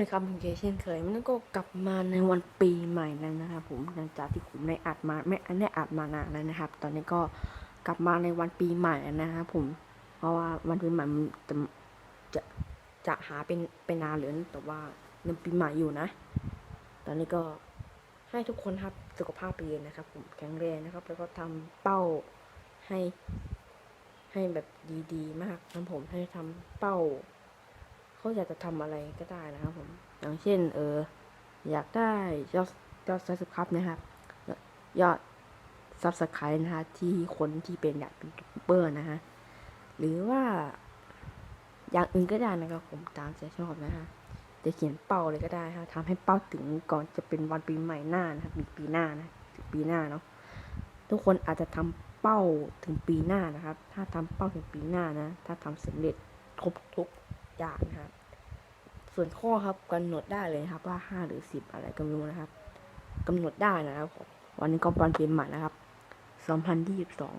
ดีครับผมเคเช่นเคยมันก็กลับมาในวันปีใหม่แล้วนะครับผมหลังจากที่ผมได้อัดมาไม่ได้อัดมานานแล้วนะครับ ตอนนี้ก็กลับมาในวันปีใหม่แล้วนะครับผม เพราะว่าวันปีใหม่มันจะจะจะหาเป็นเป็นนานเหลือแต่ว่ายังปีใหม่อยู่นะ ตอนนี้ก็ให้ทุกคนครับสุขภาพดีนะครับ ผมแข็งแรงนะครับ แล้วก็ทำเป้าให้ให้แบบดีๆ มากนะผมให้ทำเป้า เขาอยากจะทำอะไรก็ได้นะครับผม อย่างเช่น เออ อยากได้ยอดยอดซับสไครต์นะครับ ยอดซับสไครต์นะฮะที่คนที่เป็นอยากเป็นยูทูบเบอร์นะฮะ หรือว่า อย่างอื่นก็ได้นะครับผมตามใจชอบนะฮะจะเขียนเป้าเลยก็ได้ฮะทำให้เป้าถึงก่อนจะเป็นวันปีใหม่หน้านะครับปีหน้านะปีหน้าเนาะทุกคนอาจจะทำเป้าถึงปีหน้านะครับ ถ้าทำเป้าถึงปีหน้านะ ถ้าทำสำเร็จครบทุกอย่างนะครับ ส่วนข้อครับกำหนดได้เลยครับว่าห้าหรือสิบอะไรก็ไม่รู้นะครับกำหนดได้นะครับผมวันนี้ก็วันปีใหม่นะครับสองพันยี่สิบสอง